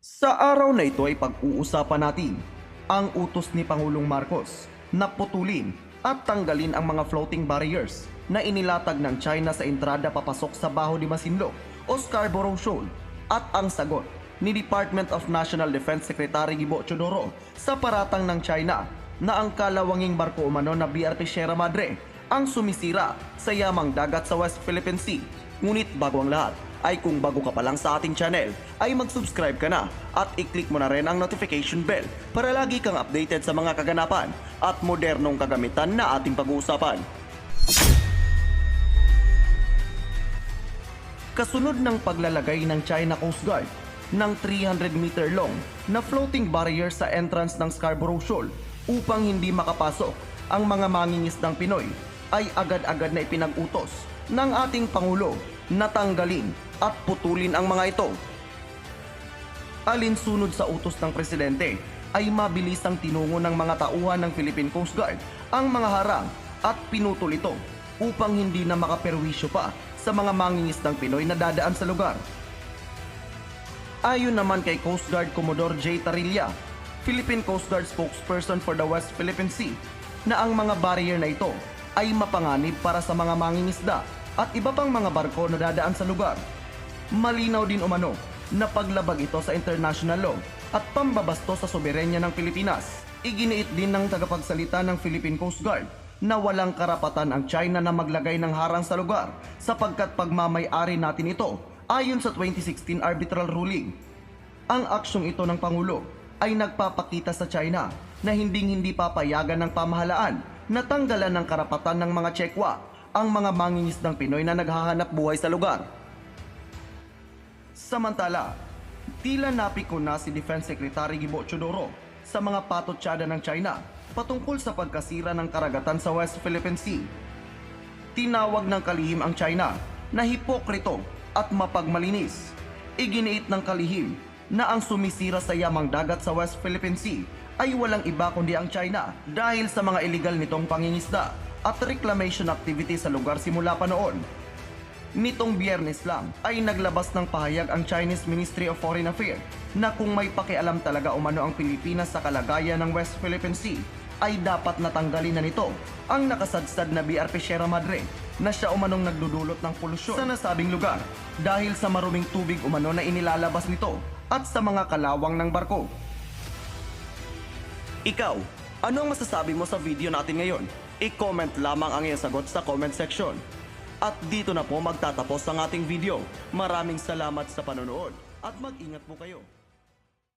Sa araw na ito ay pag-uusapan natin ang utos ni Pangulong Marcos na putulin at tanggalin ang mga floating barriers na inilatag ng China sa entrada papasok sa Baho de Masinloc o Scarborough Shoal at ang sagot ni Department of National Defense Secretary Gibo Chodoro sa paratang ng China na ang kalawanging barko umano na BRP Sierra Madre ang sumisira sa yamang dagat sa West Philippine Sea. Ngunit bago ang lahat, ay kung bago ka pa lang sa ating channel, ay mag-subscribe ka na at i-click mo na rin ang notification bell para lagi kang updated sa mga kaganapan at modernong kagamitan na ating pag-uusapan. Kasunod ng paglalagay ng China Coast Guard ng 300 meter long na floating barrier sa entrance ng Scarborough Shoal upang hindi makapasok ang mga mangingisdang Pinoy ay agad-agad na ipinag-utos ng ating Pangulo na tanggalin at putulin ang mga ito. Alinsunod sa utos ng Presidente ay mabilis ang tinungo ng mga tauhan ng Philippine Coast Guard ang mga harang at pinutol ito upang hindi na makaperwisyo pa sa mga mangingisdang Pinoy na dadaan sa lugar. Ayon naman kay Coast Guard Commodore J. Tarilla, Philippine Coast Guard spokesperson for the West Philippine Sea, na ang mga barrier na ito ay mapanganib para sa mga mangingisda at iba pang mga barko na dadaan sa lugar. Malinaw din umano na paglabag ito sa international law at pambabasto sa soberenya ng Pilipinas. Iginiit din ng tagapagsalita ng Philippine Coast Guard na walang karapatan ang China na maglagay ng harang sa lugar sapagkat pagmamay-ari natin ito ayon sa 2016 arbitral ruling. Ang aksyong ito ng Pangulo ay nagpapakita sa China na hinding-hindi papayagan ng pamahalaan na tanggalan ng karapatan ng mga Tsekwa ang mga mangingisdang Pinoy na naghahanap buhay sa lugar. Samantala, tila napiko na si Defense Secretary Gibo Chodoro sa mga patotsyada ng China patungkol sa pagkasira ng karagatan sa West Philippine Sea. Tinawag ng kalihim ang China na hipokrito at mapagmalinis. Iginiit ng kalihim na ang sumisira sa yamang dagat sa West Philippine Sea ay walang iba kundi ang China dahil sa mga illegal nitong pangingisda at reclamation activity sa lugar simula pa noon. Nitong biyernes lang ay naglabas ng pahayag ang Chinese Ministry of Foreign Affairs na kung may pakialam talaga umano ang Pilipinas sa kalagayan ng West Philippine Sea ay dapat natanggalin na nito ang nakasadsad na BRP Sierra Madre na siya umanong nagdudulot ng polusyon sa nasabing lugar dahil sa maruming tubig umano na inilalabas nito at sa mga kalawang ng barko. Ikaw, ano ang masasabi mo sa video natin ngayon? I-comment lamang ang iyong sagot sa comment section. At dito na po magtatapos ang ating video. Maraming salamat sa panonood at mag-ingat po kayo.